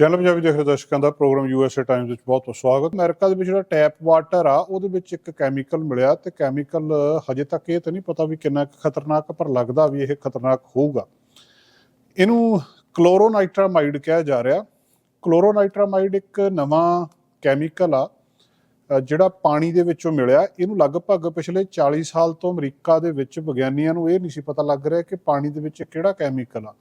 Channel Punjabi ਦੇਖ ਰਹੇ ਦਰਸ਼ਕਾਂ ਦਾ ਪ੍ਰੋਗਰਾਮ ਯੂਐਸਏ ਟਾਈਮਜ਼ ਵਿੱਚ ਬਹੁਤ ਬਹੁਤ ਸਵਾਗਤ। ਅਮਰੀਕਾ ਦੇ ਵਿੱਚ ਜਿਹੜਾ ਟੈਪ ਵਾਟਰ ਆ, ਉਹਦੇ ਵਿੱਚ ਇੱਕ ਕੈਮੀਕਲ ਮਿਲਿਆ ਤੇ ਕੈਮੀਕਲ ਹਜੇ ਤੱਕ ਇਹ ਤਾਂ ਨਹੀਂ ਪਤਾ ਵੀ ਕਿੰਨਾ ਕੁ ਖਤਰਨਾਕ, ਪਰ ਲੱਗਦਾ ਵੀ ਇਹ ਖਤਰਨਾਕ ਹੋਊਗਾ। ਇਹਨੂੰ ਕਲੋਰੋਨਾਈਟਰਾਮਾਈਡ ਕਿਹਾ ਜਾ ਰਿਹਾ। ਕਲੋਰੋਨਾਈਟਰਾਮਾਈਡ ਇੱਕ ਨਵਾਂ ਕੈਮੀਕਲ ਆ, ਜਿਹੜਾ ਪਾਣੀ ਦੇ ਵਿੱਚੋਂ ਮਿਲਿਆ। ਇਹਨੂੰ ਲਗਭਗ ਪਿਛਲੇ 40 ਸਾਲ ਤੋਂ ਅਮਰੀਕਾ ਦੇ ਵਿੱਚ ਵਿਗਿਆਨੀਆਂ ਨੂੰ ਇਹ ਨਹੀਂ ਸੀ ਪਤਾ ਲੱਗ ਰਿਹਾ ਕਿ ਪਾਣੀ ਦੇ ਵਿੱਚ ਕਿਹੜਾ ਕੈਮੀਕਲ ਆ।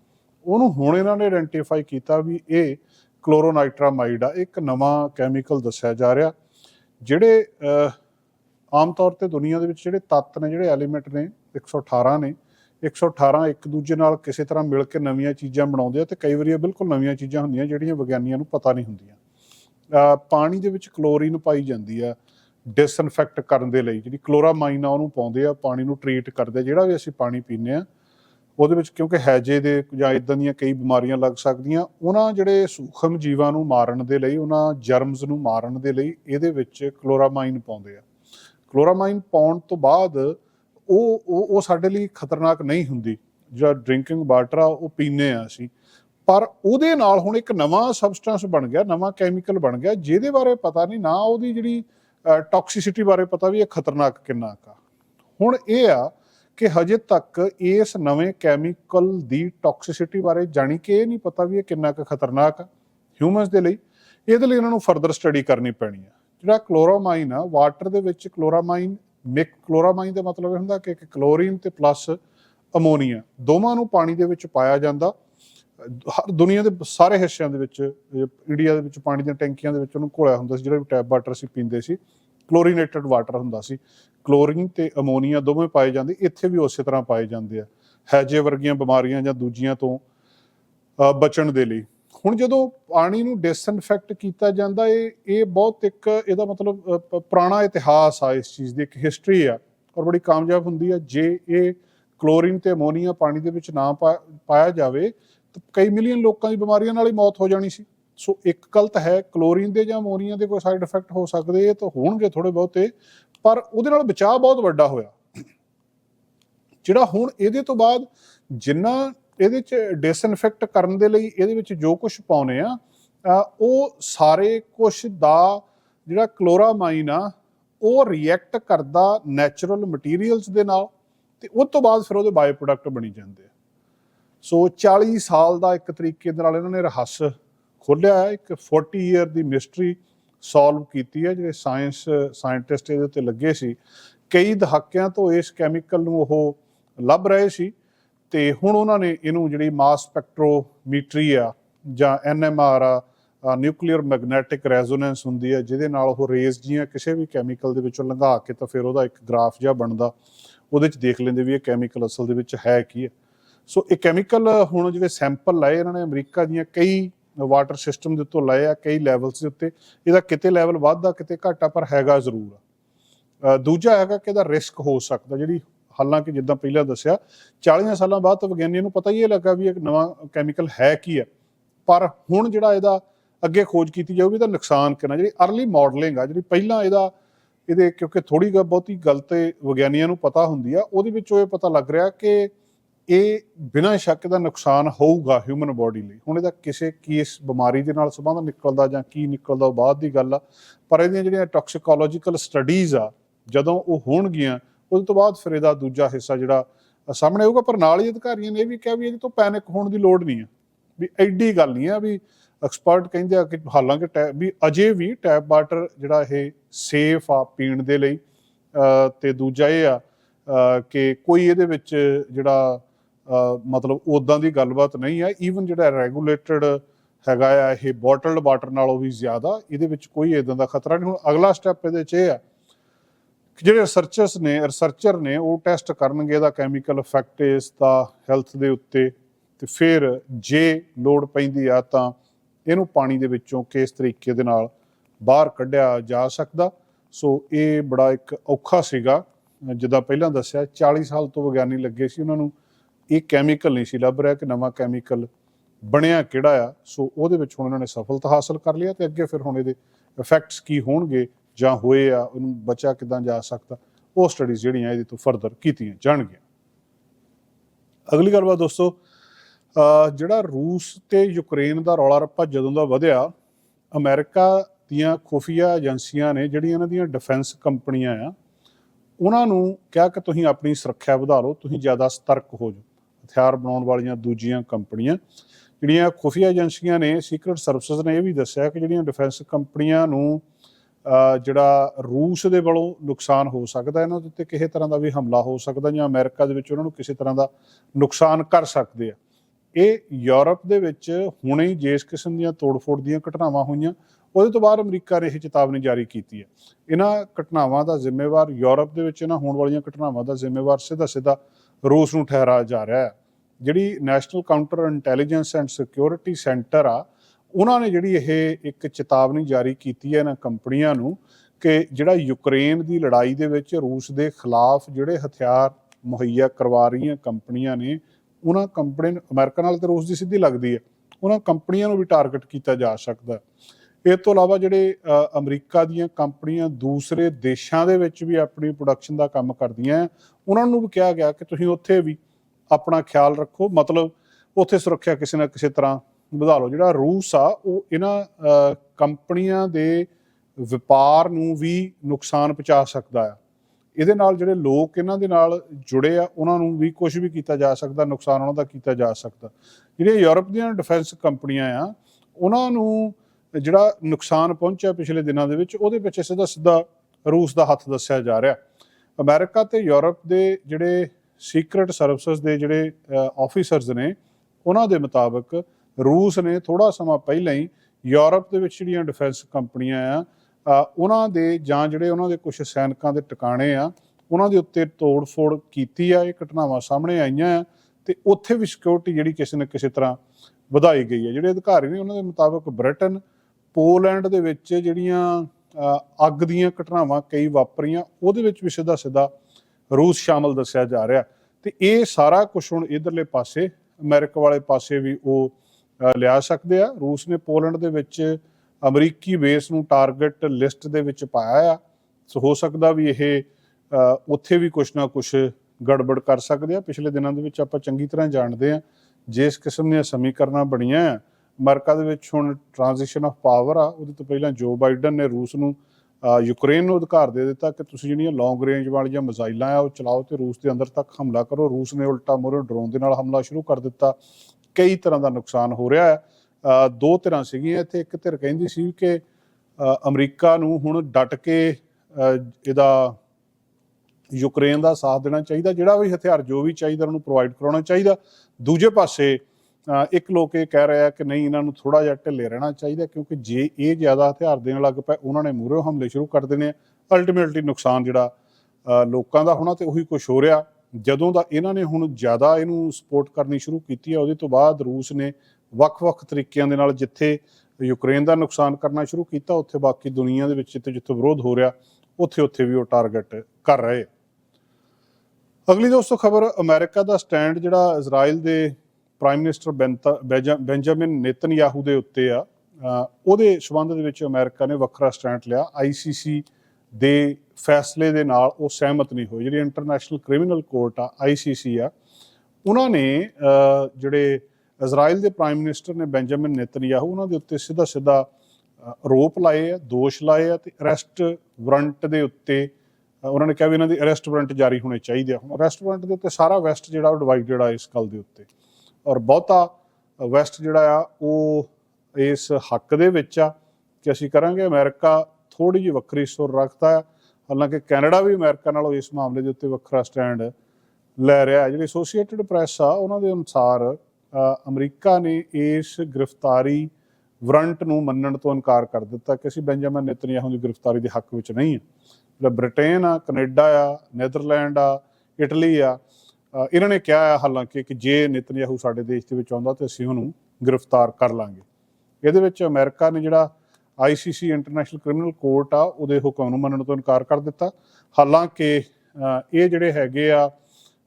ਉਹਨੂੰ ਹੁਣ ਇਹਨਾਂ ਨੇ ਆਇਡੈਂਟੀਫਾਈ ਕੀਤਾ ਵੀ ਇਹ ਕਲੋਰੋਨਾਈਟਰਾਮਾਈਡ ਆ, ਇੱਕ ਨਵਾਂ ਕੈਮੀਕਲ ਦੱਸਿਆ ਜਾ ਰਿਹਾ, ਜਿਹੜੇ ਆਮ ਤੌਰ ਤੇ ਦੁਨੀਆ ਦੇ ਵਿੱਚ ਜਿਹੜੇ ਤੱਤ ਨੇ, ਜਿਹੜੇ ਐਲੀਮੈਂਟ ਨੇ 118 ਨੇ 118 ਇੱਕ ਦੂਜੇ ਨਾਲ ਕਿਸੇ ਤਰ੍ਹਾਂ ਮਿਲ ਕੇ ਨਵੀਆਂ ਚੀਜ਼ਾਂ ਬਣਾਉਂਦੇ ਆ ਤੇ ਕਈ ਵਾਰੀ ਇਹ ਬਿਲਕੁਲ ਨਵੀਆਂ ਚੀਜ਼ਾਂ ਹੁੰਦੀਆਂ ਜਿਹੜੀਆਂ ਵਿਗਿਆਨੀਆਂ ਨੂੰ ਪਤਾ ਨਹੀਂ ਹੁੰਦੀਆਂ ਪਾਣੀ ਦੇ ਵਿੱਚ ਕਲੋਰੀਨ ਪਾਈ ਜਾਂਦੀ ਆ ਡਿਸਇਨਫੈਕਟ ਕਰਨ ਦੇ ਲਈ, ਜਿਹੜੀ ਕਲੋਰਾਮਾਈਨ ਆ ਉਹਨੂੰ ਪਾਉਂਦੇ ਆ, ਪਾਣੀ ਨੂੰ ਟਰੀਟ ਕਰਦੇ ਆ। ਜਿਹੜਾ ਵੀ ਅਸੀਂ ਪਾਣੀ ਪੀਂਦੇ ਆ ਉਹਦੇ ਵਿੱਚ ਕਿਉਂਕਿ ਹੈਜੇ ਦੇ ਜਾਂ ਇਦਾਂ ਦੀਆਂ ਕਈ ਬਿਮਾਰੀਆਂ ਲੱਗ ਸਕਦੀਆਂ, ਉਹਨਾਂ ਜਿਹੜੇ ਸੂਖਮ ਜੀਵਾਂ ਨੂੰ ਮਾਰਨ ਦੇ ਲਈ, ਉਹਨਾਂ ਜਰਮਸ ਨੂੰ ਮਾਰਨ ਦੇ ਲਈ ਇਹਦੇ ਵਿੱਚ ਕਲੋਰਾਮਾਈਨ ਪਾਉਂਦੇ ਆ। ਕਲੋਰਾਮਾਈਨ ਪਾਉਣ ਤੋਂ ਬਾਅਦ ਉਹ ਉਹ ਸਾਡੇ ਲਈ ਖਤਰਨਾਕ ਨਹੀਂ ਹੁੰਦੀ ਜਿਹੜਾ ਡਰਿੰਕਿੰਗ ਵਾਟਰ ਆ, ਉਹ ਪੀਂਦੇ ਆ ਅਸੀਂ। ਪਰ ਉਹਦੇ ਨਾਲ ਹੁਣ ਇੱਕ ਨਵਾਂ ਸਬਸਟੈਂਸ ਬਣ ਗਿਆ, ਨਵਾਂ ਕੈਮੀਕਲ ਬਣ ਗਿਆ, ਜਿਹਦੇ ਬਾਰੇ ਪਤਾ ਨਹੀਂ, ਨਾ ਉਹਦੀ ਜਿਹੜੀ ਟੌਕਸਿਸਿਟੀ ਬਾਰੇ ਪਤਾ ਵੀ ਇਹ ਖਤਰਨਾਕ ਕਿੰਨਾ ਕਾ ਹੁਣ ਇਹ ਆ ਕਿ ਹਜੇ ਤੱਕ ਇਸ ਨਵੇਂ ਕੈਮੀਕਲ ਦੀ ਟੌਕਸਿਸਿਟੀ ਬਾਰੇ ਜਾਣੀ ਕਿ ਇਹ ਨਹੀਂ ਪਤਾ ਵੀ ਇਹ ਕਿੰਨਾ ਕੁ ਖਤਰਨਾਕ ਆ ਹਿਊਮਨਸ ਦੇ ਲਈ। ਇਹਦੇ ਲਈ ਇਹਨਾਂ ਨੂੰ ਫਰਦਰ ਸਟੱਡੀ ਕਰਨੀ ਪੈਣੀ ਹੈ ਜਿਹੜਾ ਕਲੋਰਾਮਾਈਨ ਆ ਵਾਟਰ ਦੇ ਵਿੱਚ ਕਲੋਰਾਮਾਈਨ ਮਿਕ ਕਲੋਰਾਮਾਈਨ ਦਾ ਮਤਲਬ ਇਹ ਹੁੰਦਾ ਕਿ ਇੱਕ ਕਲੋਰੀਨ ਤੇ ਪਲੱਸ ਅਮੋਨੀਆ ਦੋਵਾਂ ਨੂੰ ਪਾਣੀ ਦੇ ਵਿੱਚ ਪਾਇਆ ਜਾਂਦਾ। ਹਰ ਦੁਨੀਆ ਦੇ ਸਾਰੇ ਹਿੱਸਿਆਂ ਦੇ ਵਿੱਚ ਇੰਡੀਆ ਦੇ ਵਿੱਚ ਪਾਣੀ ਦੀਆਂ ਟੈਂਕੀਆਂ ਦੇ ਵਿੱਚ ਉਹਨੂੰ ਘੋਲਿਆ ਹੁੰਦਾ ਸੀ, ਜਿਹੜਾ ਵੀ ਟੈਪ ਵਾਟਰ ਅਸੀਂ ਪੀਂਦੇ ਸੀ। ਕਲੋਰੀਨੇਟਡ ਵਾਟਰ ਹੁੰਦਾ ਸੀ। ਕਲੋਰੀਨ ਤੇ ਅਮੋਨੀਆ ਦੋਵੇਂ ਪਾਏ ਜਾਂਦੇ, ਇੱਥੇ ਵੀ ਉਸੇ ਤਰ੍ਹਾਂ ਪਾਏ ਜਾਂਦੇ ਆ। ਹੈਜੇ ਵਰਗੀਆਂ ਬਿਮਾਰੀਆਂ ਜਾਂ ਦੂਜੀਆਂ ਤੋਂ ਬਚਣ ਦੇ ਲਈ। ਹੁਣ ਜਦੋਂ ਪਾਣੀ ਨੂੰ ਡਿਸਇਨਫੈਕਟ ਕੀਤਾ ਜਾਂਦਾ, ਇਹ ਇਹ ਬਹੁਤ ਇੱਕ ਇਹਦਾ ਮਤਲਬ ਪੁਰਾਣਾ ਇਤਿਹਾਸ ਆ ਇਸ ਚੀਜ਼ ਦੀ, ਇੱਕ ਹਿਸਟਰੀ ਆ। ਔਰ ਬੜੀ ਕਾਮਯਾਬ ਹੁੰਦੀ ਆ, ਜੇ ਇਹ ਕਲੋਰੀਨ ਤੇ ਅਮੋਨੀਆ ਪਾਣੀ ਦੇ ਵਿੱਚ ਨਾ ਪਾ- ਪਾਇਆ ਜਾਵੇ, ਤਾਂ ਕਈ ਮਿਲੀਅਨ ਲੋਕਾਂ ਦੀ ਬਿਮਾਰੀਆਂ ਨਾਲ ਹੀ ਮੌਤ ਹੋ ਜਾਣੀ ਸੀ। ਸੋ ਇੱਕ ਗਲਤ ਹੈ, ਕਲੋਰੀਨ ਦੇ ਜਾਂ ਅਮੋਨੀਆ ਦੇ ਕੋਈ ਸਾਈਡ ਇਫੈਕਟ ਹੋ ਸਕਦੇ ਤਾਂ ਹੋਣਗੇ ਥੋੜੇ ਬਹੁਤੇ, ਪਰ ਉਹਦੇ ਨਾਲ ਬਚਾਅ ਬਹੁਤ ਵੱਡਾ ਹੋਇਆ। ਜਿਹੜਾ ਹੁਣ ਇਹਦੇ ਤੋਂ ਬਾਅਦ ਜਿੰਨਾ ਇਹਦੇ ਚ ਡਿਸਇਨਫੈਕਟ ਕਰਨ ਦੇ ਲਈ ਇਹਦੇ ਵਿੱਚ ਜੋ ਕੁਝ ਪਾਉਨੇ ਆ ਉਹ ਸਾਰੇ ਕੁਝ ਦਾ ਜਿਹੜਾ ਕਲੋਰਾਮਾਈਨ ਆ, ਉਹ ਰਿਐਕਟ ਕਰਦਾ ਨੈਚੁਰਲ ਮਟੀਰੀਅਲਸ ਦੇ ਨਾਲ ਤੇ ਉਸ ਤੋਂ ਬਾਅਦ ਫਿਰ ਉਹਦੇ ਬਾਈ ਪ੍ਰੋਡਕਟ ਬਣੀ ਜਾਂਦੇ ਆ। ਸੋ 40 ਸਾਲ ਦਾ ਇੱਕ ਤਰੀਕੇ ਦੇ ਨਾਲ ਇਹਨਾਂ ਨੇ ਰਹੱਸ ਖੋਲਿਆ ਹੈ, ਇੱਕ 40 ਇਅਰ ਦੀ ਮਿਸਟਰੀ ਸੋਲਵ ਕੀਤੀ ਹੈ, ਜਿਹੜੇ ਸਾਇੰਸ ਸਾਇੰਟਿਸਟ ਇਹਦੇ ਉੱਤੇ ਲੱਗੇ ਸੀ। ਕਈ ਦਹਾਕਿਆਂ ਤੋਂ ਇਸ ਕੈਮੀਕਲ ਨੂੰ ਉਹ ਲੱਭ ਰਹੇ ਸੀ ਤੇ ਹੁਣ ਉਹਨਾਂ ਨੇ ਇਹਨੂੰ ਜਿਹੜੀ ਮਾਸ ਸਪੈਕਟ੍ਰੋਮੀਟਰੀ ਆ ਜਾਂ ਐਨਐਮਆਰ ਆ ਨਿਊਕਲੀਅਰ ਮੈਗਨੈਟਿਕ ਰੈਜ਼ੋਨੈਂਸ ਹੁੰਦੀ ਹੈ, ਜਿਹਦੇ ਨਾਲ ਉਹ ਰੇਜ਼ ਜੀਆਂ ਕਿਸੇ ਵੀ ਕੈਮੀਕਲ ਦੇ ਵਿੱਚੋਂ ਲੰਘਾ ਕੇ ਤਾਂ ਫਿਰ ਉਹਦਾ ਇੱਕ ਗ੍ਰਾਫ ਜਿਹਾ ਬਣਦਾ। ਉਹਦੇ ਚ ਦੇਖ ਲੈਂਦੇ ਵੀ ਇਹ ਕੈਮੀਕਲ ਅਸਲ ਦੇ ਵਿੱਚ ਹੈ ਕੀ ਹੈ। ਸੋ ਇਹ ਕੈਮੀਕਲ ਹੁਣ ਜਿਹੜੇ ਸੈਂਪਲ ਲਏ ਇਹਨਾਂ ਨੇ ਅਮਰੀਕਾ ਦੀਆਂ ਕਈ ਵਾਟਰ ਸਿਸਟਮ ਦੇ ਉੱਤੋਂ ਲਏ ਆ, ਕਈ ਲੈਵਲਸ ਦੇ ਉੱਤੇ। ਇਹਦਾ ਕਿਤੇ ਲੈਵਲ ਵੱਧਦਾ, ਕਿਤੇ ਘਟਾ ਪਰ ਹੈਗਾ ਜ਼ਰੂਰ ਦੂਜਾ ਹੈਗਾ ਕਿ ਇਹਦਾ ਰਿਸਕ ਹੋ ਸਕਦਾ, ਜਿਹੜੀ ਹਾਲਾਂਕਿ ਜਿੱਦਾਂ ਪਹਿਲਾਂ ਦੱਸਿਆ 40 ਸਾਲਾਂ ਬਾਅਦ ਤਾਂ ਵਿਗਿਆਨੀਆਂ ਨੂੰ ਪਤਾ ਹੀ ਇਹ ਲੱਗਾ ਵੀ ਇਹ ਨਵਾਂ ਕੈਮੀਕਲ ਹੈ ਕੀ ਹੈ ਪਰ ਹੁਣ ਜਿਹੜਾ ਇਹਦਾ ਅੱਗੇ ਖੋਜ ਕੀਤੀ ਜਾਊਗੀ ਤਾਂ ਨੁਕਸਾਨ ਕਿੰਨਾ, ਜਿਹੜੀ ਅਰਲੀ ਮਾਡਲਿੰਗ ਆ, ਜਿਹੜੀ ਪਹਿਲਾਂ ਇਹਦਾ ਇਹਦੇ ਕਿਉਂਕਿ ਥੋੜੀ ਬਹੁਤੀ ਗੱਲ ਤੇ ਵਿਗਿਆਨੀਆਂ ਨੂੰ ਪਤਾ ਹੁੰਦੀ ਆ, ਉਹਦੇ ਵਿੱਚੋਂ ਇਹ ਪਤਾ ਲੱਗ ਰਿਹਾ ਕਿ ਇਹ ਬਿਨਾਂ ਸ਼ੱਕ ਦਾ ਨੁਕਸਾਨ ਹੋਊਗਾ ਹਿਊਮਨ ਬੋਡੀ ਲਈ। ਹੁਣ ਇਹਦਾ ਕਿਸੇ ਕਿਸ ਬਿਮਾਰੀ ਦੇ ਨਾਲ ਸੰਬੰਧ ਨਿਕਲਦਾ ਜਾਂ ਕੀ ਨਿਕਲਦਾ ਉਹ ਬਾਅਦ ਦੀ ਗੱਲ ਆ। ਪਰ ਇਹਦੀਆਂ ਜਿਹੜੀਆਂ ਟੌਕਸਿਕੋਲੋਜੀਕਲ ਸਟੱਡੀਜ਼ ਆ ਜਦੋਂ ਉਹ ਹੋਣਗੀਆਂ ਉਸ ਤੋਂ ਬਾਅਦ ਫਿਰ ਇਹਦਾ ਦੂਜਾ ਹਿੱਸਾ ਜਿਹੜਾ ਸਾਹਮਣੇ ਆਊਗਾ। ਪਰ ਨਾਲ ਹੀ ਅਧਿਕਾਰੀਆਂ ਨੇ ਇਹ ਵੀ ਕਿਹਾ ਵੀ ਇਹਦੇ ਤੋਂ ਪੈਨਿਕ ਹੋਣ ਦੀ ਲੋੜ ਨਹੀਂ ਆ। ਵੀ ਐਡੀ ਗੱਲ ਨਹੀਂ ਆ ਵੀ ਐਕਸਪਰਟ ਕਹਿੰਦੇ ਆ ਕਿ ਹਾਲਾਂਕਿ ਟੈ- ਵੀ ਅਜੇ ਵੀ ਟੈਪ ਵਾਟਰ ਜਿਹੜਾ ਇਹ ਸੇਫ ਆ ਪੀਣ ਦੇ ਲਈ। ਅ, ਤੇ ਦੂਜਾ ਇਹ ਆ ਕਿ ਕੋਈ ਇਹਦੇ ਵਿੱਚ ਜਿਹੜਾ ਮਤਲਬ ਉਦਾਂ ਦੀ ਗੱਲਬਾਤ ਨਹੀਂ ਹੈ। ਈਵਨ ਜਿਹੜਾ ਰੈਗੂਲੇਟਡ ਹੈਗਾ ਆ, ਇਹ ਬੋਟਲਡ ਵਾਟਰ ਨਾਲੋਂ ਵੀ ਜ਼ਿਆਦਾ, ਇਹਦੇ ਵਿੱਚ ਕੋਈ ਇਦਾਂ ਦਾ ਖਤਰਾ ਨਹੀਂ। ਹੁਣ ਅਗਲਾ ਸਟੈਪ ਇਹਦੇ 'ਚ ਇਹ ਆ ਕਿ ਜਿਹੜੇ ਰਿਸਰਚਰਸ ਨੇ ਰਿਸਰਚਰ ਨੇ, ਉਹ ਟੈਸਟ ਕਰਨਗੇ ਇਹਦਾ ਕੈਮੀਕਲ ਇਫੈਕਟ ਇਸ ਦਾ ਹੈਲਥ ਦੇ ਉੱਤੇ ਤੇ ਫਿਰ ਜੇ ਲੋੜ ਪੈਂਦੀ ਆ ਤਾਂ ਇਹਨੂੰ ਪਾਣੀ ਦੇ ਵਿੱਚੋਂ ਕਿਸ ਤਰੀਕੇ ਦੇ ਨਾਲ ਬਾਹਰ ਕੱਢਿਆ ਜਾ ਸਕਦਾ। ਸੋ ਇਹ ਬੜਾ ਇੱਕ ਔਖਾ ਸੀਗਾ। ਜਿੱਦਾਂ ਪਹਿਲਾਂ ਦੱਸਿਆ 40 ਸਾਲ ਤੋਂ ਵਿਗਿਆਨੀ ਲੱਗੇ ਸੀ ਉਹਨਾਂ ਨੂੰ। ਇਹ ਕੈਮੀਕਲ ਨਹੀਂ ਸੀ ਲੱਭ ਰਿਹਾ ਕਿ ਨਵਾਂ ਕੈਮੀਕਲ ਬਣਿਆ ਕਿਹੜਾ ਆ। ਸੋ ਉਹਦੇ ਵਿੱਚ ਹੁਣ ਉਹਨਾਂ ਨੇ ਸਫਲਤਾ ਹਾਸਲ ਕਰ ਲਿਆ ਤੇ ਅੱਗੇ ਫਿਰ ਹੁਣ ਇਹਦੇ ਇਫੈਕਟਸ ਕੀ ਹੋਣਗੇ ਜਾਂ ਹੋਏ ਆ, ਉਹਨੂੰ ਬਚਾ ਕਿਦਾਂ ਜਾ ਸਕਦਾ, ਉਹ ਸਟੱਡੀਜ਼ ਜਿਹੜੀਆਂ ਇਹਦੇ ਤੋਂ ਫਰਦਰ ਕੀਤੀਆਂ ਜਾਣਗੀਆਂ। ਅਗਲੀ ਗੱਲਬਾਤ ਦੋਸਤੋ ਜਿਹੜਾ ਰੂਸ ਤੇ ਯੂਕਰੇਨ ਦਾ ਰੌਲਾ ਰੱਪਾ ਜਦੋਂ ਦਾ ਵਧਿਆ, ਅਮਰੀਕਾ ਦੀਆਂ ਖੁਫੀਆ ਏਜੰਸੀਆਂ ਨੇ ਜਿਹੜੀਆਂ ਇਹਨਾਂ ਦੀਆਂ ਡਿਫੈਂਸ ਕੰਪਨੀਆਂ ਆ, ਉਹਨਾਂ ਨੂੰ ਕਿਹਾ ਕਿ ਤੁਸੀਂ ਆਪਣੀ ਸੁਰੱਖਿਆ ਵਧਾ ਲਓ, ਤੁਸੀਂ ਜ਼ਿਆਦਾ ਸਤਰਕ ਹੋ ਜਾਓ। ਹਥਿਆਰ ਬਣਾਉਣ ਵਾਲੀਆਂ ਦੂਜੀਆਂ ਕੰਪਨੀਆਂ। ਜਿਹੜੀਆਂ ਖੁਫੀਆ ਏਜੰਸੀਆਂ ਨੇ ਸੀਕ੍ਰੀਟ ਸਰਵਿਸਿਜ਼ ਨੇ, ਇਹ ਵੀ ਦੱਸਿਆ ਕਿ ਜਿਹੜੀਆਂ ਡਿਫੈਂਸ ਕੰਪਨੀਆਂ ਨੂੰ ਜਿਹੜਾ ਰੂਸ ਦੇ ਵੱਲੋਂ ਨੁਕਸਾਨ ਹੋ ਸਕਦਾ, ਇਹਨਾਂ ਦੇ ਉੱਤੇ ਕਿਸੇ ਤਰ੍ਹਾਂ ਦਾ ਵੀ ਹਮਲਾ ਹੋ ਸਕਦਾ ਜਾਂ ਅਮਰੀਕਾ ਦੇ ਵਿੱਚ ਉਹਨਾਂ ਨੂੰ ਕਿਸੇ ਤਰ੍ਹਾਂ ਦਾ ਨੁਕਸਾਨ ਕਰ ਸਕਦੇ ਆ। ਇਹ ਯੂਰਪ ਦੇ ਵਿੱਚ ਹੁਣੇ ਹੀ ਜਿਸ ਕਿਸਮ ਦੀਆਂ ਤੋੜਫੋੜ ਦੀਆਂ ਘਟਨਾਵਾਂ ਹੋਈਆਂ, ਉਹਦੇ ਤੋਂ ਬਾਅਦ ਅਮਰੀਕਾ ਨੇ ਇਹ ਚੇਤਾਵਨੀ ਜਾਰੀ ਕੀਤੀ ਹੈ। ਇਹਨਾਂ ਘਟਨਾਵਾਂ ਦਾ ਜ਼ਿੰਮੇਵਾਰ ਯੂਰਪ ਦੇ ਵਿੱਚ ਇਹਨਾਂ ਹੋਣ ਵਾਲੀਆਂ ਘਟਨਾਵਾਂ ਦਾ ਜ਼ਿੰਮੇਵਾਰ ਸਿੱਧਾ ਸਿੱਧਾ ਰੂਸ ਨੂੰ ਠਹਿਰਾਇਆ ਜਾ ਰਿਹਾ ਹੈ। ਜਿਹੜੀ national counter intelligence and security centre ਆ ਉਹਨਾਂ ਨੇ ਜਿਹੜੀ ਇਹ ਇੱਕ ਚੇਤਾਵਨੀ ਜਾਰੀ ਕੀਤੀ ਹੈ ਇਹਨਾਂ ਕੰਪਨੀਆਂ ਨੂੰ ਕਿ ਜਿਹੜਾ ਯੂਕਰੇਨ ਦੀ ਲੜਾਈ ਦੇ ਵਿੱਚ ਰੂਸ ਦੇ ਖਿਲਾਫ ਜਿਹੜੇ ਹਥਿਆਰ ਮੁਹੱਈਆ ਕਰਵਾ ਰਹੀਆਂ ਕੰਪਨੀਆਂ ਨੇ ਉਹਨਾਂ ਕੰਪਨੀ ਅਮਰੀਕਾ ਨਾਲ ਤੇ ਰੂਸ ਦੀ ਸਿੱਧੀ ਲੱਗਦੀ ਹੈ ਉਹਨਾਂ ਕੰਪਨੀਆਂ ਨੂੰ ਵੀ ਟਾਰਗੇਟ ਕੀਤਾ ਜਾ ਸਕਦਾ ਇਹ ਤੋਂ ਇਲਾਵਾ ਜਿਹੜੇ ਅ, ਅਮਰੀਕਾ ਦੀਆਂ ਕੰਪਨੀਆਂ ਦੂਸਰੇ ਦੇਸ਼ਾਂ ਦੇ ਵਿੱਚ ਵੀ ਆਪਣੀ ਪ੍ਰੋਡਕਸ਼ਨ ਦਾ ਕੰਮ ਕਰਦੀਆਂ ਉਹਨਾਂ ਨੂੰ ਵੀ ਕਿਹਾ ਗਿਆ ਕਿ ਤੁਸੀਂ ਉੱਥੇ ਵੀ ਆਪਣਾ ਖਿਆਲ ਰੱਖੋ ਮਤਲਬ ਉੱਥੇ ਸੁਰੱਖਿਆ ਕਿਸੇ ਨਾ ਕਿਸੇ ਤਰ੍ਹਾਂ ਵਧਾ ਲਓ। ਜਿਹੜਾ ਰੂਸ ਆ ਉਹ ਇਹਨਾਂ ਅ, ਕੰਪਨੀਆਂ ਦੇ ਵਪਾਰ ਨੂੰ ਵੀ ਨੁਕਸਾਨ ਪਹੁੰਚਾ ਸਕਦਾ ਆ। ਇਹਦੇ ਨਾਲ ਜਿਹੜੇ ਲੋਕ ਇਹਨਾਂ ਦੇ ਨਾਲ ਜੁੜੇ ਆ ਉਹਨਾਂ ਨੂੰ ਵੀ ਕੁਝ ਵੀ ਕੀਤਾ ਜਾ ਸਕਦਾ ਨੁਕਸਾਨ ਉਹਨਾਂ ਦਾ ਕੀਤਾ ਜਾ ਸਕਦਾ। ਜਿਹੜੀਆਂ ਯੂਰਪ ਦੀਆਂ ਡਿਫੈਂਸ ਕੰਪਨੀਆਂ ਆ ਉਹਨਾਂ ਨੂੰ ਜਿਹੜਾ ਨੁਕਸਾਨ ਪਹੁੰਚਿਆ ਪਿਛਲੇ ਦਿਨਾਂ ਦੇ ਵਿੱਚ ਉਹਦੇ ਪਿੱਛੇ ਸਿੱਧਾ ਸਿੱਧਾ ਰੂਸ ਦਾ ਹੱਥ ਦੱਸਿਆ ਜਾ ਰਿਹਾ। ਅਮਰੀਕਾ ਤੇ ਯੂਰਪ ਦੇ ਜਿਹੜੇ ਸੀਕ੍ਰੀਟ ਸਰਵਿਸਿਜ਼ ਦੇ ਜਿਹੜੇ ਆਫੀਸਰਸ ਨੇ, ਉਹਨਾਂ ਦੇ ਮੁਤਾਬਕ ਰੂਸ ਨੇ ਥੋੜਾ ਸਮਾਂ ਪਹਿਲਾਂ ਹੀ ਯੂਰਪ ਦੇ ਵਿੱਚ ਜਿਹੜੀਆਂ ਡਿਫੈਂਸ ਕੰਪਨੀਆਂ ਆ ਉਹਨਾਂ ਦੇ ਜਾਂ ਜਿਹੜੇ ਉਹਨਾਂ ਦੇ ਕੁਝ ਸੈਨਿਕਾਂ ਦੇ ਟਿਕਾਣੇ ਆ, ਉਹਨਾਂ ਦੇ ਉੱਤੇ ਤੋੜ-ਫੋੜ ਕੀਤੀ ਆ, ਇਹ ਘਟਨਾਵਾਂ ਸਾਹਮਣੇ ਆਈਆਂ ਆ, ਤੇ ਉੱਥੇ ਵੀ ਸਿਕਿਉਰਿਟੀ ਜਿਹੜੀ ਕਿਸੇ ਨਾ ਕਿਸੇ ਤਰ੍ਹਾਂ ਵਧਾਈ ਗਈ ਹੈ ਜਿਹੜੇ ਅਧਿਕਾਰੀ ਨੇ, ਉਹਨਾਂ ਦੇ ਮੁਤਾਬਕ ਬ੍ਰਿਟਨ, ਪੋਲੈਂਡ ਦੇ ਵਿੱਚ ਜਿਹੜੀਆਂ ਅੱਗ ਦੀਆਂ ਘਟਨਾਵਾਂ ਕਈ ਵਾਪਰੀਆਂ, ਉਹਦੇ ਵਿੱਚ ਵੀ ਸਿੱਧਾ ਸਿੱਧਾ ਰੂਸ ਸ਼ਾਮਲ ਦੱਸਿਆ ਜਾ ਰਿਹਾ। ਤੇ ਇਹ ਸਾਰਾ ਕੁਝ ਹੁਣ ਇਧਰਲੇ ਪਾਸੇ, ਅਮਰੀਕਾ ਵਾਲੇ ਪਾਸੇ ਵੀ ਉਹ ਲਿਆ ਸਕਦੇ ਆ। ਰੂਸ ਨੇ ਪੋਲੈਂਡ ਦੇ ਵਿੱਚ ਅਮਰੀਕੀ ਬੇਸ ਨੂੰ ਟਾਰਗੇਟ ਲਿਸਟ ਦੇ ਵਿੱਚ ਪਾਇਆ ਆ। ਸੋ ਹੋ ਸਕਦਾ ਵੀ ਇਹ ਉੱਥੇ ਵੀ ਕੁਝ ਨਾ ਕੁਝ ਗੜਬੜ ਕਰ ਸਕਦੇ ਆ। ਪਿਛਲੇ ਦਿਨਾਂ ਦੇ ਵਿੱਚ ਆਪਾਂ ਚੰਗੀ ਤਰ੍ਹਾਂ ਜਾਣਦੇ ਆ, ਜਿਸ ਕਿਸਮ ਦੀਆਂ ਸਮੀਕਰਨਾਂ ਬਣੀਆਂ ਆ ਅਮਰੀਕਾ ਦੇ ਵਿੱਚ ਹੁਣ ਟ੍ਰਾਂਜੀਸ਼ਨ ਆਫ ਪਾਵਰ ਆ, ਉਹਦੇ ਤੋਂ ਪਹਿਲਾਂ ਜੋ ਬਾਈਡਨ ਨੇ ਰੂਸ ਨੂੰ ਯੂਕਰੇਨ ਨੂੰ ਅਧਿਕਾਰ ਦੇ ਦਿੱਤਾ ਕਿ ਤੁਸੀਂ ਜਿਹੜੀਆਂ ਲੌਂਗ ਰੇਂਜ ਵਾਲੀਆਂ ਮਜ਼ਾਈਲਾਂ ਆ, ਉਹ ਚਲਾਓ ਤੇ ਰੂਸ ਦੇ ਅੰਦਰ ਤੱਕ ਹਮਲਾ ਕਰੋ। ਰੂਸ ਨੇ ਉਲਟਾ ਮੋਰੇ ਡਰੋਨ ਦੇ ਨਾਲ ਹਮਲਾ ਸ਼ੁਰੂ ਕਰ ਦਿੱਤਾ। ਕਈ ਤਰ੍ਹਾਂ ਦਾ ਨੁਕਸਾਨ ਹੋ ਰਿਹਾ ਹੈ। ਦੋ ਧਿਰਾਂ ਸੀਗੀਆਂ ਇੱਥੇ। ਇੱਕ ਧਿਰ ਕਹਿੰਦੀ ਸੀ ਕਿ ਅਮਰੀਕਾ ਨੂੰ ਹੁਣ ਡਟ ਕੇ ਇਹਦਾ ਯੂਕਰੇਨ ਦਾ ਸਾਥ ਦੇਣਾ ਚਾਹੀਦਾ, ਜਿਹੜਾ ਵੀ ਹਥਿਆਰ ਜੋ ਵੀ ਚਾਹੀਦਾ ਉਹਨੂੰ ਪ੍ਰੋਵਾਈਡ ਕਰਾਉਣਾ ਚਾਹੀਦਾ। ਦੂਜੇ ਪਾਸੇ ਇੱਕ ਲੋਕ ਇਹ ਕਹਿ ਰਿਹਾ ਕਿ ਨਹੀਂ, ਇਹਨਾਂ ਨੂੰ ਥੋੜਾ ਜਿਹਾ ਢਿੱਲੇ ਰਹਿਣਾ ਚਾਹੀਦਾ ਕਿਉਂਕਿ ਜੇ ਇਹ ਜ਼ਿਆਦਾ ਹਥਿਆਰ ਦੇਣ ਲੱਗ ਪਏ, ਉਹਨਾਂ ਨੇ ਮੂਹਰੇ ਹਮਲੇ ਸ਼ੁਰੂ ਕਰ ਦੇਣੇ ਅਲਟੀਮੇਟਲੀ ਨੁਕਸਾਨ ਜਿਹੜਾ ਲੋਕਾਂ ਦਾ ਹੋਣਾ ਤੇ ਉਹੀ ਕੁਝ ਹੋ ਰਿਹਾ। ਜਦੋਂ ਦਾ ਇਹਨਾਂ ਨੇ ਹੁਣ ਜ਼ਿਆਦਾ ਇਹਨੂੰ ਸਪੋਰਟ ਕਰਨੀ ਸ਼ੁਰੂ ਕੀਤੀ ਹੈ ਉਹਦੇ ਤੋਂ ਬਾਅਦ ਰੂਸ ਨੇ ਵੱਖ-ਵੱਖ ਤਰੀਕਿਆਂ ਦੇ ਨਾਲ ਜਿੱਥੇ ਯੂਕਰੇਨ ਦਾ ਨੁਕਸਾਨ ਕਰਨਾ ਸ਼ੁਰੂ ਕੀਤਾ, ਉੱਥੇ ਬਾਕੀ ਦੁਨੀਆ ਦੇ ਵਿੱਚ ਜਿੱਥੇ ਜਿੱਥੇ ਵਿਰੋਧ ਹੋ ਰਿਹਾ ਉੱਥੇ ਉੱਥੇ ਵੀ ਉਹ ਟਾਰਗੇਟ ਕਰ ਰਹੇ ਅਗਲੀ ਦੋਸਤੋ ਖਬਰ, ਅਮਰੀਕਾ ਦਾ ਸਟੈਂਡ ਜਿਹੜਾ ਇਜ਼ਰਾਈਲ ਦੇ ਪ੍ਰਾਈਮ ਮਿਨਿਸਟਰ ਬੈਂਤਾ- ਬੈਂਜਾਮਿਨ ਨੇਤਨਯਾਹੂ ਦੇ ਉੱਤੇ ਆ ਉਹਦੇ ਸਬੰਧ ਦੇ ਵਿੱਚ ਅਮਰੀਕਾ ਨੇ ਵੱਖਰਾ ਸਟੈਂਡ ਲਿਆ। ਆਈਸੀਸੀ ਦੇ ਫੈਸਲੇ ਦੇ ਨਾਲ ਉਹ ਸਹਿਮਤ ਨਹੀਂ ਹੋਏ। ਜਿਹੜੀ ਇੰਟਰਨੈਸ਼ਨਲ ਕ੍ਰਿਮੀਨਲ ਕੋਰਟ ਆ ਆਈਸੀਸੀ ਆ, ਉਹਨਾਂ ਨੇ ਜਿਹੜੇ ਇਜ਼ਰਾਈਲ ਦੇ ਪ੍ਰਾਈਮ ਮਿਨਿਸਟਰ ਨੇ ਬੈਂਜਾਮਿਨ ਨੇਤਨਯਾਹੂ ਉਹਨਾਂ ਦੇ ਉੱਤੇ ਸਿੱਧਾ ਸਿੱਧਾ ਆਰੋਪ ਲਾਏ ਆ, ਦੋਸ਼ ਲਾਏ ਆ ਤੇ ਅਰੈਸਟ ਵਾਰੰਟ ਦੇ ਉੱਤੇ ਉਹਨਾਂ ਨੇ ਕਿਹਾ ਵੀ ਇਹਨਾਂ ਦੀ ਅਰੈਸਟ ਵਾਰੰਟ ਜਾਰੀ ਹੋਣੇ ਚਾਹੀਦੇ ਆ। ਹੁਣ ਅਰੈਸਟ ਵਾਰੰਟ ਦੇ ਉੱਤੇ ਸਾਰਾ ਵੈਸਟ ਜਿਹੜਾ ਉਹ ਡਿਵਾਈਡਡ ਆ ਇਸ ਗੱਲ ਦੇ ਉੱਤੇ। ਔਰ ਬਹੁਤਾ ਵੈਸਟ ਜਿਹੜਾ ਆ ਉਹ ਇਸ ਹੱਕ ਦੇ ਵਿੱਚ ਆ ਕਿ ਅਸੀਂ ਕਰਾਂਗੇ। ਅਮਰੀਕਾ ਥੋੜੀ ਜਿਹੀ ਵੱਖਰੀ ਸੁਰ ਰੱਖਦਾ ਹੈ ਹਾਲਾਂਕਿ ਕੈਨੇਡਾ ਵੀ ਅਮਰੀਕਾ ਨਾਲੋਂ ਇਸ ਮਾਮਲੇ ਦੇ ਉੱਤੇ ਵੱਖਰਾ ਸਟੈਂਡ ਲੈ ਰਿਹਾ ਹੈ। ਜਿਹੜੀ ਐਸੋਸੀਏਟਿਡ ਪ੍ਰੈਸ ਆ ਉਹਨਾਂ ਦੇ ਅਨੁਸਾਰ ਅ, ਅਮਰੀਕਾ ਨੇ ਇਸ ਗ੍ਰਿਫਤਾਰੀ ਵਰੰਟ ਨੂੰ ਮੰਨਣ ਤੋਂ ਇਨਕਾਰ ਕਰ ਦਿੱਤਾ ਕਿ ਅਸੀਂ ਬੈਂਜਾਮਿਨ ਨੇਤਨਯਾਹੂ ਦੀ ਗ੍ਰਿਫਤਾਰੀ ਦੇ ਹੱਕ ਵਿੱਚ ਨਹੀਂ ਹਾਂ। ਜਿਹੜਾ ਬ੍ਰਿਟੇਨ ਆ ਕੈਨੇਡਾ ਆ ਨੈਦਰਲੈਂਡ ਆ ਇਟਲੀ ਆ ਇਹਨਾਂ ਨੇ ਕਿਹਾ ਆ ਹਾਲਾਂਕਿ ਕਿ ਜੇ ਨੇਤਨਯਾਹੂ ਸਾਡੇ ਦੇਸ਼ ਦੇ ਵਿੱਚ ਆਉਂਦਾ ਤੇ ਅਸੀਂ ਉਹਨੂੰ ਗ੍ਰਿਫਤਾਰ ਕਰ ਲਾਂਗੇ। ਇਹਦੇ ਵਿੱਚ ਅਮਰੀਕਾ ਨੇ ਜਿਹੜਾ ਆਈਸੀਸੀ ਇੰਟਰਨੈਸ਼ਨਲ ਕ੍ਰਿਮੀਨਲ ਕੋਰਟ ਆ ਉਹਦੇ ਹੁਕਮ ਨੂੰ ਮੰਨਣ ਤੋਂ ਇਨਕਾਰ ਕਰ ਦਿੱਤਾ। ਹਾਲਾਂਕਿ ਇਹ ਜਿਹੜੇ ਹੈਗੇ ਆ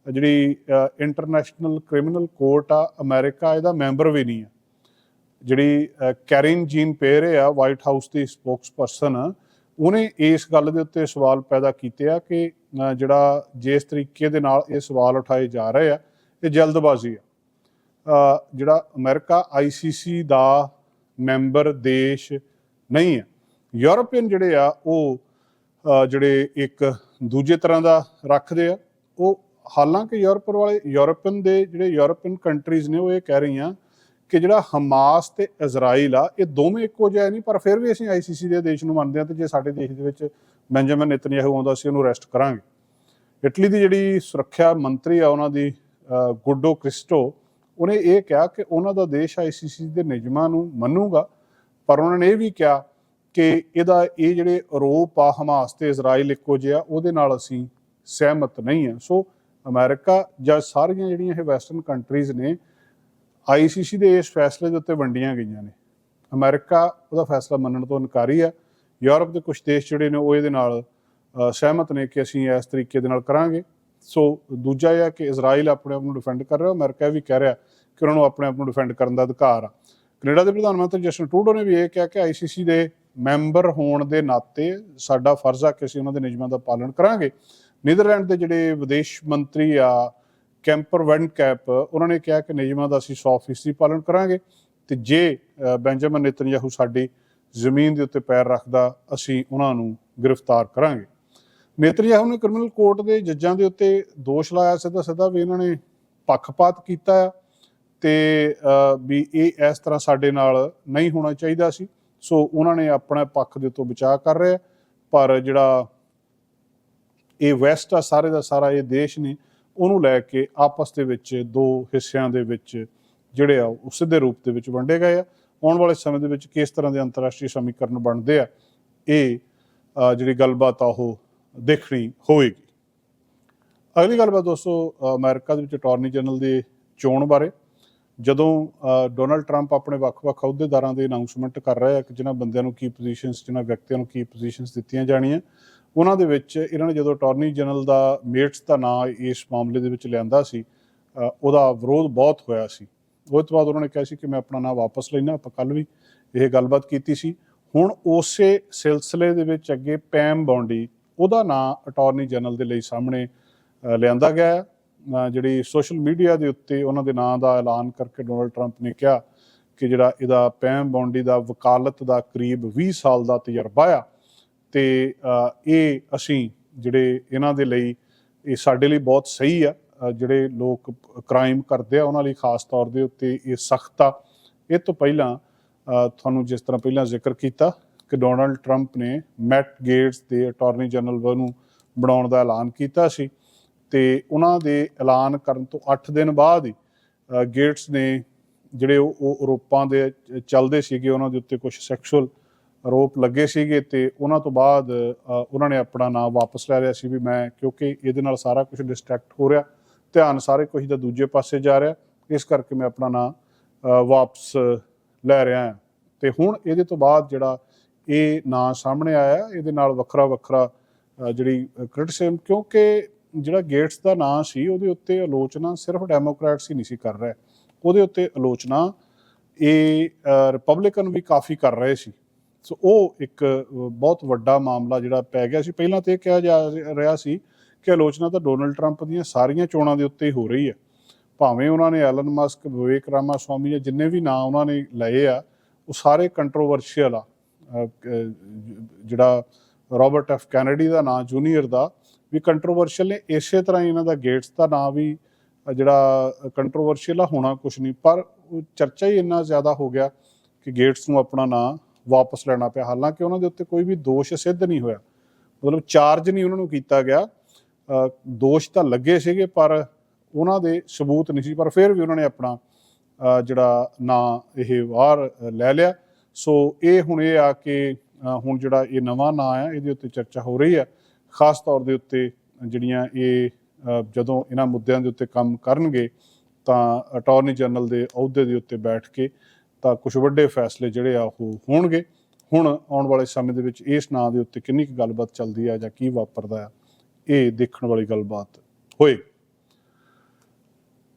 ਜਿਹੜੀ ਇੰਟਰਨੈਸ਼ਨਲ ਕ੍ਰਿਮੀਨਲ ਕੋਰਟ ਆ ਅਮਰੀਕਾ ਇਹਦਾ ਮੈਂਬਰ ਵੀ ਨਹੀਂ ਆ। ਜਿਹੜੀ ਅ, ਕੈਰਿਨ ਜੀਨ ਪੇਰੇ ਆ ਵਾਈਟ ਹਾਊਸ ਦੀ ਸਪੋਕਸਪਰਸਨ ਉਹਨੇ ਇਸ ਗੱਲ ਦੇ ਉੱਤੇ ਸਵਾਲ ਪੈਦਾ ਕੀਤੇ ਆ ਕਿ ਜਿਹੜਾ ਜਿਸ ਤਰੀਕੇ ਦੇ ਨਾਲ ਇਹ ਸਵਾਲ ਉਠਾਏ ਜਾ ਰਹੇ ਆ ਇਹ ਜਲਦਬਾਜ਼ੀ ਆ। ਅ, ਜਿਹੜਾ ਅਮਰੀਕਾ ਆਈਸੀਸੀ ਦਾ ਮੈਂਬਰ ਦੇਸ਼ ਨਹੀਂ ਹੈ ਯੂਰਪੀਅਨ ਜਿਹੜੇ ਆ ਉਹ ਜਿਹੜੇ ਇੱਕ ਦੂਜੇ ਤਰ੍ਹਾਂ ਦਾ ਰੱਖਦੇ ਆ। ਉਹ ਹਾਲਾਂਕਿ ਯੂਰਪ ਵਾਲੇ ਯੂਰਪੀਅਨ ਦੇ ਜਿਹੜੇ ਯੂਰੋਪੀਅਨ ਕੰਟਰੀਜ਼ ਨੇ ਉਹ ਇਹ ਕਹਿ ਰਹੀਆਂ ਕਿ ਜਿਹੜਾ ਹਮਾਸ ਤੇ ਇਜ਼ਰਾਈਲ ਆ, ਇਹ ਦੋਵੇਂ ਇੱਕੋ ਜਿਹਾ ਨਹੀਂ, ਪਰ ਫਿਰ ਵੀ ਅਸੀਂ ਆਈਸੀਸੀ ਦੇ ਦੇਸ਼ ਨੂੰ ਮੰਨਦੇ ਹਾਂ ਤੇ ਜੇ ਸਾਡੇ ਦੇਸ਼ ਦੇ ਵਿੱਚ ਬੈਂਜਾਮਿਨ ਨੇਤਨਯਾਹੂ ਆਉਂਦਾ ਸੀ, ਉਹਨੂੰ ਅਰੈਸਟ ਕਰਾਂਗੇ। ਇਟਲੀ ਦੀ ਜਿਹੜੀ ਸੁਰੱਖਿਆ ਮੰਤਰੀ ਆ, ਉਹਨਾਂ ਦੀ ਗੁੱਡੋ ਕ੍ਰਿਸਟੋ, ਉਹਨੇ ਇਹ ਕਿਹਾ ਕਿ ਉਹਨਾਂ ਦਾ ਦੇਸ਼ ਆਈਸੀਸੀ ਦੇ ਨਿਯਮਾਂ ਨੂੰ ਮੰਨੂਗਾ, ਪਰ ਉਹਨਾਂ ਨੇ ਇਹ ਵੀ ਕਿਹਾ ਕਿ ਇਹਦਾ, ਇਹ ਜਿਹੜੇ ਆਰੋਪ ਆ, ਹਮਾਸ ਤੇ ਇਜ਼ਰਾਈਲ ਇੱਕੋ ਜਿਹਾ ਉਹਦੇ ਨਾਲ ਅਸੀਂ ਸਹਿਮਤ ਨਹੀਂ ਹਾਂ। ਸੋ ਅਮਰੀਕਾ ਜਾਂ ਸਾਰੀਆਂ ਜਿਹੜੀਆਂ ਇਹ ਵੈਸਟਰਨ ਕੰਟਰੀਜ਼ ਨੇ ਆਈਸੀਸੀ ਦੇ ਇਸ ਫੈਸਲੇ ਦੇ ਉੱਤੇ ਵੰਡੀਆਂ ਗਈਆਂ ਨੇ। ਅਮਰੀਕਾ ਉਹਦਾ ਫੈਸਲਾ ਮੰਨਣ ਤੋਂ ਇਨਕਾਰੀ ਆ ਯੂਰਪ ਦੇ ਕੁਝ ਦੇਸ਼ ਜਿਹੜੇ ਨੇ ਉਹ ਇਹਦੇ ਨਾਲ ਸਹਿਮਤ ਨੇ ਕਿ ਅਸੀਂ ਇਸ ਤਰੀਕੇ ਦੇ ਨਾਲ ਕਰਾਂਗੇ। ਸੋ ਦੂਜਾ ਇਹ ਹੈ ਕਿ ਇਜ਼ਰਾਈਲ ਆਪਣੇ ਆਪ ਨੂੰ ਡਿਫੈਂਡ ਕਰ ਰਿਹਾ। ਅਮਰੀਕਾ ਵੀ ਕਹਿ ਰਿਹਾ ਕਿ ਉਹਨਾਂ ਨੂੰ ਆਪਣੇ ਆਪ ਨੂੰ ਡਿਫੈਂਡ ਕਰਨ ਦਾ ਅਧਿਕਾਰ ਆ। ਕੈਨੇਡਾ ਦੇ ਪ੍ਰਧਾਨ ਮੰਤਰੀ ਜਸਟਨ ਟਰੂਡੋ ਨੇ ਵੀ ਇਹ ਕਿਹਾ ਕਿ ਆਈਸੀਸੀ ਦੇ ਮੈਂਬਰ ਹੋਣ ਦੇ ਨਾਤੇ ਸਾਡਾ ਫਰਜ਼ ਆ ਕਿ ਅਸੀਂ ਉਹਨਾਂ ਦੇ ਨਿਯਮਾਂ ਦਾ ਪਾਲਣ ਕਰਾਂਗੇ। ਨੀਦਰਲੈਂਡ ਦੇ ਜਿਹੜੇ ਵਿਦੇਸ਼ ਮੰਤਰੀ ਆ ਕੈਂਪਰ ਵੈਂਡ ਕੈਪ, ਉਹਨਾਂ ਨੇ ਕਿਹਾ ਕਿ ਨਿਯਮਾਂ ਦਾ ਅਸੀਂ 100% ਪਾਲਣ ਕਰਾਂਗੇ ਤੇ ਜੇ ਬੈਂਜਾਮਿਨ ਨੇਤਨਯਾਹੂ ਸਾਡੀ ਜ਼ਮੀਨ ਦੇ ਉੱਤੇ ਪੈਰ ਰੱਖਦਾ, ਅਸੀਂ ਉਹਨਾਂ ਨੂੰ ਗ੍ਰਿਫਤਾਰ ਕਰਾਂਗੇ। ਨੇਤਨਯਾਹੂ ਨੇ ਕ੍ਰਿਮੀਨਲ ਕੋਰਟ ਦੇ ਜੱਜਾਂ ਦੇ ਉੱਤੇ ਦੋਸ਼ ਲਾਇਆ ਸਿੱਧਾ ਸਿੱਧਾ ਵੀ ਇਹਨਾਂ ਨੇ ਪੱਖਪਾਤ ਕੀਤਾ ਆ ਤੇ ਵੀ ਇਹ ਇਸ ਤਰ੍ਹਾਂ ਸਾਡੇ ਨਾਲ ਨਹੀਂ ਹੋਣਾ ਚਾਹੀਦਾ ਸੀ। ਸੋ ਉਹਨਾਂ ਨੇ ਆਪਣਾ ਪੱਖ ਦੇ ਤੋਂ ਬਚਾਅ ਕਰ ਰਿਹਾ, ਪਰ ਜਿਹੜਾ ਇਹ ਵੈਸਟ ਆ, ਸਾਰੇ ਦਾ ਸਾਰਾ ਇਹ ਦੇਸ਼ ਨੇ ਉਹਨੂੰ ਲੈ ਕੇ ਆਪਸ ਦੇ ਵਿੱਚ ਦੋ ਹਿੱਸਿਆਂ ਦੇ ਵਿੱਚ ਜਿਹੜੇ ਆ ਉਹ ਸਿੱਧੇ ਰੂਪ ਦੇ ਵਿੱਚ ਵੰਡੇ ਗਏ ਆ। ਆਉਣ ਵਾਲੇ ਸਮੇਂ ਦੇ ਵਿੱਚ ਕਿਸ ਤਰ੍ਹਾਂ ਦੇ ਅੰਤਰਰਾਸ਼ਟਰੀ ਸਮੀਕਰਨ ਬਣਦੇ ਆ ਇਹ ਜਿਹੜੀ ਗੱਲਬਾਤ ਆ ਉਹ ਦੇਖਣੀ ਹੋਵੇਗੀ ਅਗਲੀ ਗੱਲਬਾਤ ਦੋਸਤੋ ਅ, ਅਮਰੀਕਾ ਦੇ ਵਿੱਚ ਅਟਾਰਨੀ ਜਨਰਲ ਦੇ ਚੋਣ ਬਾਰੇ। ਜਦੋਂ ਅ, ਡੋਨਾਲਡ ਟਰੰਪ ਆਪਣੇ ਵੱਖ-ਵੱਖ ਅਹੁਦੇਦਾਰਾਂ ਦੇ ਅਨਾਉਂਸਮੈਂਟ ਕਰ ਰਿਹਾ ਹੈ ਕਿ ਜਿਨ੍ਹਾਂ ਬੰਦਿਆਂ ਨੂੰ ਕੀ ਪੋਜੀਸ਼ਨਸ ਜਿਨ੍ਹਾਂ ਵਿਅਕਤੀਆਂ ਨੂੰ ਕੀ ਪੋਜੀਸ਼ਨਸ ਦਿੱਤੀਆਂ ਜਾਣੀਆਂ ਉਹਨਾਂ ਦੇ ਵਿੱਚ ਇਹਨਾਂ ਨੇ ਜਦੋਂ ਅਟਾਰਨੀ ਜਨਰਲ ਦਾ ਮੇਟਸ ਦਾ ਨਾਂ ਇਸ ਮਾਮਲੇ ਦੇ ਵਿੱਚ ਲਿਆਂਦਾ ਸੀ ਉਹਦਾ ਵਿਰੋਧ ਬਹੁਤ ਹੋਇਆ ਸੀ ਉਹ ਤੋਂ ਬਾਅਦ ਉਹਨਾਂ ਨੇ ਕਿਹਾ ਸੀ ਕਿ ਮੈਂ ਆਪਣਾ ਨਾਂ ਵਾਪਸ ਲੈਣਾ ਆਪਾਂ ਕੱਲ ਵੀ ਇਹ ਗੱਲਬਾਤ ਕੀਤੀ ਸੀ ਹੁਣ ਉਸੇ ਸਿਲਸਿਲੇ ਦੇ ਵਿੱਚ ਅੱਗੇ ਪੈਮ ਬੌਂਡੀ ਉਹਦਾ ਨਾਂ ਅਟਾਰਨੀ ਜਨਰਲ ਦੇ ਲਈ ਸਾਹਮਣੇ ਲਿਆਂਦਾ ਗਿਆ ਹੈ। ਜਿਹੜੀ ਸੋਸ਼ਲ ਮੀਡੀਆ ਦੇ ਉੱਤੇ ਉਹਨਾਂ ਦੇ ਨਾਂ ਦਾ ਐਲਾਨ ਕਰਕੇ ਡੋਨਲਡ ਟਰੰਪ ਨੇ ਕਿਹਾ ਕਿ ਜਿਹੜਾ ਇਹਦਾ ਪੈਮ ਬੌਂਡੀ ਦਾ ਵਕਾਲਤ ਦਾ ਕਰੀਬ 20 ਸਾਲ ਦਾ ਤਜਰਬਾ ਆ ਤੇ ਇਹ ਅਸੀਂ ਜਿਹੜੇ ਇਹਨਾਂ ਦੇ ਲਈ, ਇਹ ਸਾਡੇ ਲਈ ਬਹੁਤ ਸਹੀ ਆ। ਜਿਹੜੇ ਲੋਕ ਕ੍ਰਾਈਮ ਕਰਦੇ ਆ, ਉਹਨਾਂ ਲਈ ਖਾਸ ਤੌਰ ਦੇ ਉੱਤੇ ਇਹ ਸਖਤ ਆ। ਇਹ ਤੋਂ ਪਹਿਲਾਂ ਤੁਹਾਨੂੰ ਜਿਸ ਤਰ੍ਹਾਂ ਪਹਿਲਾਂ ਜ਼ਿਕਰ ਕੀਤਾ ਕਿ ਡੋਨਲਡ ਟਰੰਪ ਨੇ ਮੈਟ ਗੇਟਸ ਦੇ ਅਟਾਰਨੀ ਜਨਰਲ ਨੂੰ ਬਣਾਉਣ ਦਾ ਐਲਾਨ ਕੀਤਾ ਸੀ ਤੇ ਉਹਨਾਂ ਦੇ ਐਲਾਨ ਕਰਨ ਤੋਂ 8 ਦਿਨ ਬਾਅਦ ਹੀ ਗੇਟਸ ਨੇ ਜਿਹੜੇ ਉਹ ਉਹ ਆਰੋਪਾਂ ਦੇ ਚੱਲਦੇ ਸੀਗੇ, ਉਹਨਾਂ ਦੇ ਉੱਤੇ ਕੁਝ ਸੈਕਸ਼ੂਅਲ ਆਰੋਪ ਲੱਗੇ ਸੀਗੇ ਤੇ ਉਹਨਾਂ ਤੋਂ ਬਾਅਦ ਉਹਨਾਂ ਨੇ ਆਪਣਾ ਨਾਮ ਵਾਪਸ ਲੈ ਲਿਆ ਸੀ ਵੀ ਮੈਂ, ਕਿਉਂਕਿ ਇਹਦੇ ਨਾਲ ਸਾਰਾ ਕੁਝ ਡਿਸਟਰੈਕਟ ਹੋ ਰਿਹਾ, ਧਿਆਨ ਸਾਰੇ ਕੁਝ ਦਾ ਦੂਜੇ ਪਾਸੇ ਜਾ ਰਿਹਾ, ਇਸ ਕਰਕੇ ਮੈਂ ਆਪਣਾ ਨਾਮ ਵਾਪਸ ਲੈ ਰਿਹਾ ਹਾਂ। ਤੇ ਹੁਣ ਇਹਦੇ ਤੋਂ ਬਾਅਦ ਜਿਹੜਾ ਇਹ ਨਾਂ ਸਾਹਮਣੇ ਆਇਆ, ਇਹਦੇ ਨਾਲ ਵੱਖਰਾ ਵੱਖਰਾ ਜਿਹੜੀ ਕ੍ਰਿਟਿਸਿਜ਼ਮ ਕਿਉਂਕਿ ਜਿਹੜਾ ਗੇਟਸ ਦਾ ਨਾਂ ਸੀ, ਉਹਦੇ ਉੱਤੇ ਆਲੋਚਨਾ ਸਿਰਫ ਡੈਮੋਕ੍ਰੈਟਸ ਹੀ ਨਹੀਂ ਸੀ ਕਰ ਰਹੇ। ਉਹਦੇ ਉੱਤੇ ਆਲੋਚਨਾ ਇਹ ਰਿਪਬਲਿਕਨ ਵੀ ਕਾਫੀ ਕਰ ਰਹੇ ਸੀ। ਸੋ ਉਹ ਇੱਕ ਬਹੁਤ ਵੱਡਾ ਮਾਮਲਾ ਜਿਹੜਾ ਪੈ ਗਿਆ ਸੀ। ਪਹਿਲਾਂ ਤੇ ਇਹ ਕਿਹਾ ਜਾ ਰਿਹਾ ਸੀ ਕਿ ਆਲੋਚਨਾ ਤਾਂ ਡੋਨਲਡ ਟਰੰਪ ਦੀਆਂ ਸਾਰੀਆਂ ਚੋਣਾਂ ਦੇ ਉੱਤੇ ਹੀ ਹੋ ਰਹੀ ਹੈ। ਭਾਵੇਂ ਉਹਨਾਂ ਨੇ Elon Musk Vivek Ramaswamy ਜਾਂ ਜਿੰਨੇ ਵੀ ਨਾਂ ਉਹਨਾਂ ਨੇ ਲਏ ਆ, ਉਹ ਸਾਰੇ ਕੰਟਰੋਵਰਸ਼ੀਅਲ ਆ। ਜਿਹੜਾ ਰਾਬਰਟ ਐਫ ਕੈਨੇਡੀ ਦਾ ਨਾਂ, ਜੂਨੀਅਰ ਦਾ, ਵੀ ਕੰਟਰੋਵਰਸ਼ੀਅਲ ਨੇ। ਇਸੇ ਤਰ੍ਹਾਂ ਹੀ ਇਹਨਾਂ ਦਾ ਗੇਟਸ ਦਾ ਨਾਂ ਵੀ ਜਿਹੜਾ ਕੰਟਰੋਵਰਸ਼ੀਅਲ ਆ, ਹੋਣਾ ਕੁਝ ਨਹੀਂ। ਪਰ ਉਹ ਚਰਚਾ ਹੀ ਇੰਨਾ ਜ਼ਿਆਦਾ ਹੋ ਗਿਆ ਕਿ ਗੇਟਸ ਨੂੰ ਆਪਣਾ ਨਾਂ ਵਾਪਸ ਲੈਣਾ ਪਿਆ। ਹਾਲਾਂਕਿ ਉਹਨਾਂ ਦੇ ਉੱਤੇ ਕੋਈ ਵੀ ਦੋਸ਼ ਸਿੱਧ ਨਹੀਂ ਹੋਇਆ। ਮਤਲਬ ਚਾਰਜ ਨਹੀਂ ਉਹਨਾਂ ਨੂੰ ਕੀਤਾ ਗਿਆ। ਦੋਸ਼ ਤਾਂ ਲੱਗੇ ਸੀਗੇ, ਪਰ ਉਹਨਾਂ ਦੇ ਸਬੂਤ ਨਹੀਂ ਸੀ। ਪਰ ਫਿਰ ਵੀ ਉਹਨਾਂ ਨੇ ਆਪਣਾ ਜਿਹੜਾ ਨਾਂ ਇਹ ਬਾਹਰ ਲੈ ਲਿਆ। ਸੋ ਇਹ ਹੁਣ ਇਹ ਆ ਕਿ ਹੁਣ ਜਿਹੜਾ ਇਹ ਨਵਾਂ ਨਾਂ ਆ, ਇਹਦੇ ਉੱਤੇ ਚਰਚਾ ਹੋ ਰਹੀ ਹੈ ਖਾਸ ਤੌਰ ਦੇ ਉੱਤੇ ਜਿਹੜੀਆਂ ਇਹ ਜਦੋਂ ਇਹਨਾਂ ਮੁੱਦਿਆਂ ਦੇ ਉੱਤੇ ਕੰਮ ਕਰਨਗੇ, ਤਾਂ ਅਟਾਰਨੀ ਜਨਰਲ ਦੇ ਅਹੁਦੇ ਦੇ ਉੱਤੇ ਬੈਠ ਕੇ ਤਾਂ ਕੁਝ ਵੱਡੇ ਫੈਸਲੇ ਜਿਹੜੇ ਆ ਉਹ ਹੋਣਗੇ। ਹੁਣ ਆਉਣ ਵਾਲੇ ਸਮੇਂ ਦੇ ਵਿੱਚ ਇਸ ਨਾਂ ਦੇ ਉੱਤੇ ਕਿੰਨੀ ਕੁ ਗੱਲਬਾਤ ਚੱਲਦੀ ਆ ਜਾਂ ਕੀ ਵਾਪਰਦਾ ਆ, ਇਹ ਦੇਖਣ ਵਾਲੀ ਗੱਲਬਾਤ ਹੋਏ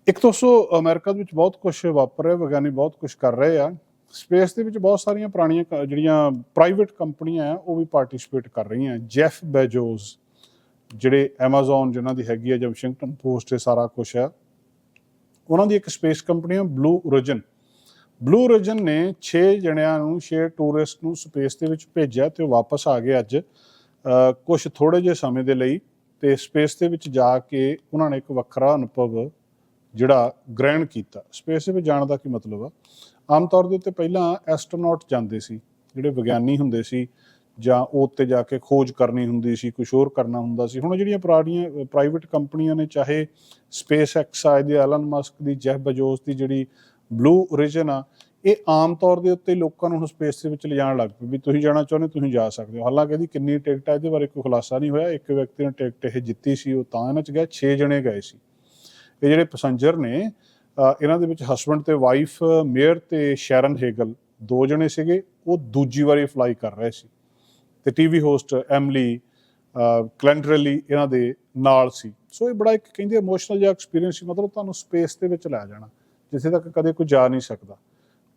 ਇੱਕ ਤਾਂ ਸੋ ਅਮਰੀਕਾ ਦੇ ਵਿੱਚ ਬਹੁਤ ਕੁਝ ਵਾਪਰ ਰਿਹਾ, ਵਿਗਿਆਨੀ ਬਹੁਤ ਕੁਝ ਕਰ ਰਹੇ ਆ। ਸਪੇਸ ਦੇ ਵਿੱਚ ਬਹੁਤ ਸਾਰੀਆਂ ਪੁਰਾਣੀਆਂ ਜਿਹੜੀਆਂ ਪ੍ਰਾਈਵੇਟ ਕੰਪਨੀਆਂ ਆ, ਉਹ ਵੀ ਪਾਰਟਿਸਿਪੇਟ ਕਰ ਰਹੀਆਂ। ਜੈਫ ਬੈਜੋਸ, ਜਿਹੜੇ Amazon ਜਿਨ੍ਹਾਂ ਦੀ ਹੈਗੀ ਆ ਜਾਂ ਵਾਸ਼ਿੰਗਟਨ ਪੋਸਟ ਤੇ ਸਾਰਾ ਕੁਝ ਆ। ਉਹਨਾਂ ਦੀ ਇੱਕ ਸਪੇਸ ਕੰਪਨੀ ਆ, ਬਲੂ ਓਰੀਜਨ ਬਲੂ ਓਰੀਜਨ ਨੇ 6 ਜਣਿਆਂ ਨੂੰ 6 ਟੂਰਿਸਟ ਨੂੰ ਸਪੇਸ ਦੇ ਵਿੱਚ ਭੇਜਿਆ ਤੇ ਉਹ ਵਾਪਸ ਆ ਗਏ ਅੱਜ ਕੁਝ ਥੋੜੇ ਜਿਹੇ ਸਮੇਂ ਦੇ ਲਈ ਤੇ ਸਪੇਸ ਦੇ ਵਿੱਚ ਜਾ ਕੇ ਉਹਨਾਂ ਨੇ ਇੱਕ ਵੱਖਰਾ ਅਨੁਭਵ ਜਿਹੜਾ ਗ੍ਰਹਿਣ ਕੀਤਾ। ਸਪੇਸ ਦੇ ਵਿੱਚ ਜਾਣ ਦਾ ਕੀ ਮਤਲਬ ਆ? ਆਮ ਤੌਰ ਦੇ ਉੱਤੇ ਪਹਿਲਾਂ ਐਸਟਰੋਨੌਟ ਜਾਂਦੇ ਸੀ, ਜਿਹੜੇ ਵਿਗਿਆਨੀ ਹੁੰਦੇ ਸੀ ਜਾਂ ਉਹ ਉੱਤੇ ਜਾ ਕੇ ਖੋਜ ਕਰਨੀ ਹੁੰਦੀ ਸੀ ਕੁਝ ਹੋਰ ਕਰਨਾ ਹੁੰਦਾ ਸੀ। ਹੁਣ ਜਿਹੜੀਆਂ ਪੁਰਾਣੀਆਂ ਪ੍ਰਾਈਵੇਟ ਕੰਪਨੀਆਂ ਨੇ, ਚਾਹੇ ਸਪੇਸ ਐਕਸ ਆ ਦੇ ਐਲਨ ਮਸਕ ਦੀ ਜੈਫ ਬਜੋਸ ਦੀ ਜਿਹੜੀ ਬਲੂ ਓਰੀਜਨ ਆ, ਇਹ ਆਮ ਤੌਰ ਦੇ ਉੱਤੇ ਲੋਕਾਂ ਨੂੰ ਹੁਣ ਸਪੇਸ ਦੇ ਵਿੱਚ ਲਿਜਾਣ ਲੱਗ ਪਈ ਵੀ ਤੁਸੀਂ ਜਾਣਾ ਚਾਹੁੰਦੇ ਤੁਸੀਂ ਜਾ ਸਕਦੇ ਹੋ। ਹਾਲਾਂਕਿ ਇਹਦੀ ਕਿੰਨੀ ਟਿਕਟ ਹੈ ਇਹਦੇ ਬਾਰੇ ਕੋਈ ਖੁਲਾਸਾ ਨਹੀਂ ਹੋਇਆ। ਇੱਕ ਵਿਅਕਤੀ ਨੇ ਟਿਕਟ ਇਹ ਜਿੱਤੀ ਸੀ, ਉਹ ਤਾਂ ਇਹਨਾਂ ਚ ਗਿਆ 6 ਜਣੇ ਗਏ ਸੀ। ਇਹ ਜਿਹੜੇ ਪੈਸੰਜਰ ਨੇ ਇਹਨਾਂ ਦੇ ਵਿੱਚ ਹਸਬੰਡ ਤੇ ਵਾਈਫ ਮੇਅਰ ਤੇ ਸ਼ੈਰਨ ਹੇਗਲ, ਦੋ ਜਣੇ ਸੀਗੇ, ਉਹ ਦੂਜੀ ਵਾਰੀ ਫਲਾਈ ਕਰ ਰਹੇ ਸੀ। ਤੇ ਟੀਵੀ ਹੋਸਟ ਐਮਲੀ ਕਲੈਂਡਰਲੀ ਇਹਨਾਂ ਦੇ ਨਾਲ ਸੀ। ਸੋ ਇਹ ਬੜਾ ਇੱਕ ਕਹਿੰਦੇ ਇਮੋਸ਼ਨਲ ਜਿਹਾ ਐਕਸਪੀਰੀਅੰਸ ਸੀ, ਮਤਲਬ ਤੁਹਾਨੂੰ ਸਪੇਸ ਦੇ ਵਿੱਚ ਲੈ ਜਾਣਾ। ਜਿੱਥੇ ਤੱਕ ਕਦੇ ਕੋਈ ਜਾ ਨਹੀਂ ਸਕਦਾ।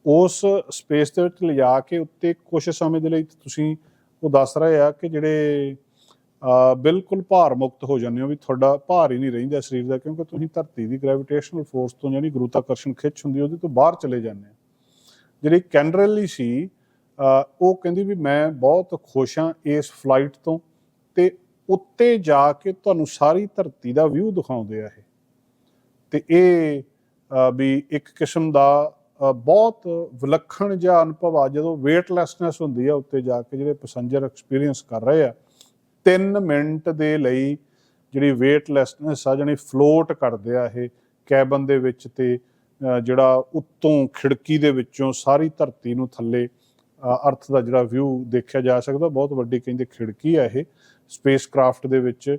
ਉਸ ਸਪੇਸ ਦੇ ਵਿੱਚ ਲਿਜਾ ਕੇ ਉੱਤੇ ਕੁਝ ਸਮੇਂ ਦੇ ਲਈ ਤੁਸੀਂ ਉਹ ਦੱਸ ਰਹੇ ਆ ਕਿ ਜਿਹੜੇ ਬਿਲਕੁਲ ਭਾਰ ਮੁਕਤ ਹੋ ਜਾਂਦੇ ਹੋ ਵੀ ਤੁਹਾਡਾ ਭਾਰ ਹੀ ਨਹੀਂ ਰਹਿੰਦਾ ਸਰੀਰ ਦਾ ਕਿਉਂਕਿ ਤੁਸੀਂ ਧਰਤੀ ਦੀ ਗ੍ਰੈਵਿਟੇਸ਼ਨਲ ਫੋਰਸ ਤੋਂ ਜਿਹੜੀ ਗੁਰੂਤਾਕਰਸ਼ਣ ਖਿੱਚ ਹੁੰਦੀ ਉਹਦੇ ਤੋਂ ਬਾਹਰ ਚਲੇ ਜਾਂਦੇ ਆ ਜਿਹੜੀ ਕੈਂਡਰਲੀ ਸੀ ਉਹ ਕਹਿੰਦੀ ਵੀ ਮੈਂ ਬਹੁਤ ਖੁਸ਼ ਹਾਂ ਇਸ ਫਲਾਈਟ ਤੋਂ ਤੇ ਉੱਤੇ ਜਾ ਕੇ ਤੁਹਾਨੂੰ ਸਾਰੀ ਧਰਤੀ ਦਾ ਵਿਊ ਦਿਖਾਉਂਦੇ ਆ ਇਹ। ਤੇ ਇਹ ਵੀ ਇੱਕ ਕਿਸਮ ਦਾ ਬਹੁਤ ਵਿਲੱਖਣ ਜਿਹਾ ਅਨੁਭਵ ਆ, ਜਦੋਂ ਵੇਟਲੈਸਨੈਸ ਹੁੰਦੀ ਆ ਉੱਤੇ ਜਾ ਕੇ ਜਿਹੜੇ ਪੈਸੰਜਰ ਐਕਸਪੀਰੀਅੰਸ ਕਰ ਰਹੇ ਆ 3 ਮਿੰਟ ਦੇ ਲਈ ਜਿਹੜੀ ਵੇਟਲੈਸਨੈਸ ਆ ਜਾਨੀ ਫਲੋਟ ਕਰਦੇ ਆ ਇਹ ਕੈਬਨ ਦੇ ਵਿੱਚ ਤੇ ਜਿਹੜਾ ਉੱਤੋਂ ਖਿੜਕੀ ਦੇ ਵਿੱਚੋਂ ਸਾਰੀ ਧਰਤੀ ਨੂੰ ਥੱਲੇ ਅਰਥ ਦਾ ਜਿਹੜਾ ਵਿਊ ਦੇਖਿਆ ਜਾ ਸਕਦਾ, ਬਹੁਤ ਵੱਡੀ ਕਹਿੰਦੇ ਖਿੜਕੀ ਆ ਇਹ ਸਪੇਸ ਕਰਾਫਟ ਦੇ ਵਿੱਚ।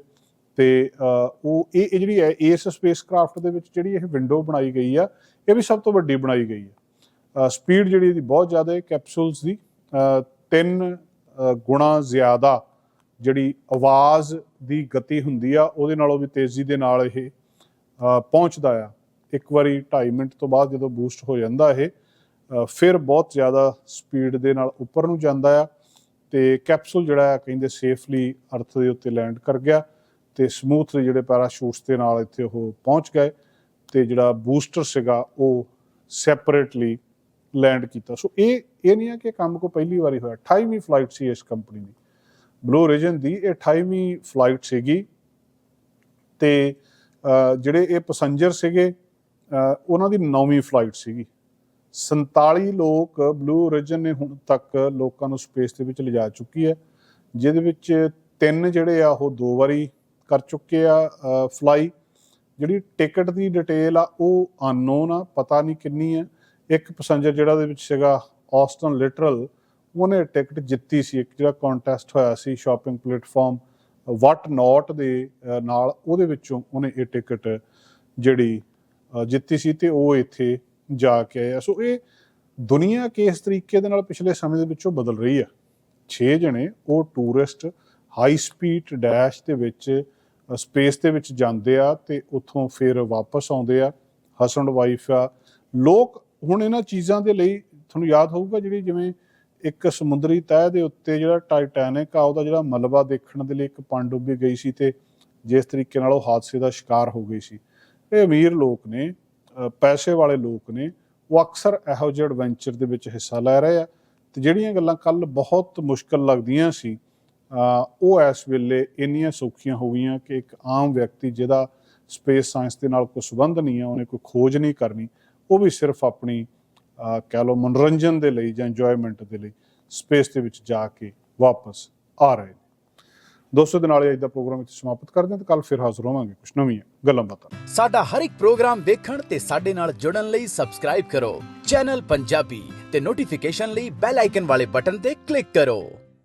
ਤੇ ਉਹ ਇਹ ਇਹ ਜਿਹੜੀ ਹੈ, ਇਸ ਸਪੇਸਕ੍ਰਾਫਟ ਦੇ ਵਿੱਚ ਜਿਹੜੀ ਇਹ ਵਿੰਡੋ ਬਣਾਈ ਗਈ ਆ, ਇਹ ਵੀ ਸਭ ਤੋਂ ਵੱਡੀ ਬਣਾਈ ਗਈ ਆ। ਸਪੀਡ ਜਿਹੜੀ ਇਹਦੀ ਬਹੁਤ ਜ਼ਿਆਦਾ ਹੈ ਕੈਪਸੂਲਸ ਦੀ ਤਿੰਨ ਗੁਣਾ ਜ਼ਿਆਦਾ ਜਿਹੜੀ ਆਵਾਜ਼ ਦੀ ਗਤੀ ਹੁੰਦੀ ਆ, ਉਹਦੇ ਨਾਲੋਂ ਵੀ ਤੇਜ਼ੀ ਦੇ ਨਾਲ ਇਹ ਪਹੁੰਚਦਾ ਆ। ਇੱਕ ਵਾਰੀ 2.5 ਮਿੰਟ ਤੋਂ ਬਾਅਦ ਜਦੋਂ ਬੂਸਟ ਹੋ ਜਾਂਦਾ ਇਹ ਫਿਰ ਬਹੁਤ ਜ਼ਿਆਦਾ ਸਪੀਡ ਦੇ ਨਾਲ ਉੱਪਰ ਨੂੰ ਜਾਂਦਾ ਆ ਤੇ ਕੈਪਸੂਲ ਜਿਹੜਾ ਆ, ਕਹਿੰਦੇ ਸੇਫਲੀ ਅਰਥ ਦੇ ਉੱਤੇ ਲੈਂਡ ਕਰ ਗਿਆ। ਤੇ ਸਮੂਥਲੀ ਜਿਹੜੇ ਪੈਰਾਸ਼ੂਟਸ ਦੇ ਨਾਲ ਇੱਥੇ ਉਹ ਪਹੁੰਚ ਗਏ ਤੇ ਜਿਹੜਾ ਬੂਸਟਰ ਸੀਗਾ ਉਹ ਸੈਪਰੇਟਲੀ ਲੈਂਡ ਕੀਤਾ। ਸੋ ਇਹ ਇਹ ਨਹੀਂ ਹੈ ਕਿ ਕੰਮ ਕੋ ਪਹਿਲੀ ਵਾਰੀ ਹੋਇਆ। 28ਵੀਂ ਫਲਾਈਟ ਸੀ ਇਸ ਕੰਪਨੀ ਦੀ। ਬਲੂ ਰੀਜਨ ਦੀ ਇਹ 28ਵੀਂ ਫਲਾਈਟ ਸੀਗੀ ਤੇ ਜਿਹੜੇ ਇਹ ਪੈਸੰਜਰ ਸੀਗੇ ਉਹਨਾਂ ਦੀ 9ਵੀਂ ਫਲਾਈਟ ਸੀਗੀ। 47 ਲੋਕ ਬਲੂ ਰੀਜਨ ਨੇ ਹੁਣ ਤੱਕ ਲੋਕਾਂ ਨੂੰ ਸਪੇਸ ਦੇ ਵਿੱਚ ਲਿਜਾ ਚੁੱਕੀ ਹੈ, ਜਿਹਦੇ ਵਿੱਚ ਤਿੰਨ ਜਿਹੜੇ ਆ ਉਹ ਦੋ ਵਾਰੀ ਕਰ ਚੁੱਕੇ ਆ ਫਲਾਈ ਜਿਹੜੀ ਟਿਕਟ ਦੀ ਡਿਟੇਲ ਆ, ਉਹ ਅਨਨੋਨ ਆ, ਪਤਾ ਨਹੀਂ ਕਿੰਨੀ ਹੈ ਇੱਕ ਪੈਸੰਜਰ ਜਿਹੜਾ ਦੇ ਵਿੱਚ ਸੀਗਾ ਆਸਟਨ ਲਿਟਰਲ ਉਹਨੇ ਟਿਕਟ ਜਿੱਤੀ ਸੀ। ਇੱਕ ਜਿਹੜਾ ਕੰਟੈਸਟ ਹੋਇਆ ਸੀ ਸ਼ਾਪਿੰਗ ਪਲੇਟਫਾਰਮ ਵਟ ਨਾਟ ਦੇ ਨਾਲ, ਉਹਦੇ ਵਿੱਚੋਂ ਉਹਨੇ ਇਹ ਟਿਕਟ ਜਿਹੜੀ ਜਿੱਤੀ ਸੀ ਤੇ ਉਹ ਇੱਥੇ ਜਾ ਕੇ ਆਇਆ। ਸੋ ਇਹ ਦੁਨੀਆ ਕਿਸ ਤਰੀਕੇ ਦੇ ਨਾਲ ਪਿਛਲੇ ਸਮੇਂ ਦੇ ਵਿੱਚੋਂ ਬਦਲ ਰਹੀ ਆ? 6 ਜਣੇ, ਉਹ ਟੂਰਿਸਟ ਹਾਈ ਸਪੀਡ ਡੈਸ਼ ਦੇ ਵਿੱਚ ਸਪੇਸ ਦੇ ਵਿੱਚ ਜਾਂਦੇ ਆ ਤੇ ਉੱਥੋਂ ਫਿਰ ਵਾਪਸ ਆਉਂਦੇ ਆ ਹਸਬੰਡ ਵਾਈਫ ਆ। ਲੋਕ ਹੁਣ ਇਹਨਾਂ ਚੀਜ਼ਾਂ ਦੇ ਲਈ ਤੁਹਾਨੂੰ ਯਾਦ ਹੋਊਗਾ ਜਿਹੜੀ ਜਿਵੇਂ ਇੱਕ ਸਮੁੰਦਰੀ ਤਹਿ ਦੇ ਉੱਤੇ ਜਿਹੜਾ ਟਾਈਟੈਨਿਕ ਆ, ਉਹਦਾ ਜਿਹੜਾ ਮਲਬਾ ਦੇਖਣ ਦੇ ਲਈ ਇੱਕ ਪਣਡੁੱਬੀ ਗਈ ਸੀ ਤੇ ਜਿਸ ਤਰੀਕੇ ਨਾਲ ਉਹ ਹਾਦਸੇ ਦਾ ਸ਼ਿਕਾਰ ਹੋ ਗਈ ਸੀ। ਇਹ ਅਮੀਰ ਲੋਕ ਨੇ ਪੈਸੇ ਵਾਲੇ ਲੋਕ ਨੇ, ਉਹ ਅਕਸਰ ਇਹੋ ਜਿਹੇ ਐਡਵੈਂਚਰ ਦੇ ਵਿੱਚ ਹਿੱਸਾ ਲੈ ਰਹੇ ਆ। ਤੇ ਜਿਹੜੀਆਂ ਗੱਲਾਂ ਕੱਲ ਬਹੁਤ ਮੁਸ਼ਕਲ ਲੱਗਦੀਆਂ ਸੀ ਉਹ ਇਸ ਵੇਲੇ ਇੰਨੀਆਂ ਸੌਖੀਆਂ ਹੋ ਗਈਆਂ ਕਿ ਇੱਕ ਆਮ ਵਿਅਕਤੀ ਜਿਹਦਾ ਸਪੇਸ ਸਾਇੰਸ ਦੇ ਨਾਲ ਕੋਈ ਸੰਬੰਧ ਨਹੀਂ ਹੈ, ਉਹਨੇ ਕੋਈ ਖੋਜ ਨਹੀਂ ਕਰਨੀ, ਉਹ ਵੀ ਸਿਰਫ ਆਪਣੀ ਕਹਿ ਲਓ ਮਨੋਰੰਜਨ ਦੇ ਲਈ ਜਾਂ ਇੰਜੋਇਮੈਂਟ ਦੇ ਲਈ ਸਪੇਸ ਦੇ ਵਿੱਚ ਜਾ ਕੇ ਵਾਪਸ ਆ ਰਹੇ ਨੇ। ਦੋਸਤੋ ਦੇ ਨਾਲ ਅੱਜ ਦਾ ਪ੍ਰੋਗਰਾਮ ਇੱਥੇ ਸਮਾਪਤ ਕਰਦੇ ਹਾਂ ਤੇ ਕੱਲ ਫਿਰ ਹਾਜ਼ਰ ਹੋਵਾਂਗੇ ਕੁਝ ਨਵੀਆਂ ਗੱਲਾਂ ਬਾਤਾਂ ਸਾਡਾ ਹਰ ਇੱਕ ਪ੍ਰੋਗਰਾਮ ਦੇਖਣ ਤੇ ਸਾਡੇ ਨਾਲ ਜੁੜਨ ਲਈ ਸਬਸਕ੍ਰਾਈਬ ਕਰੋ। ਚੈਨਲ ਪੰਜਾਬੀ ਤੇ ਨੋਟੀਫਿਕੇਸ਼ਨ ਲਈ ਬੈਲ ਆਈਕਨ ਵਾਲੇ ਬਟਨ ਤੇ ਕਲਿੱਕ ਕਰੋ।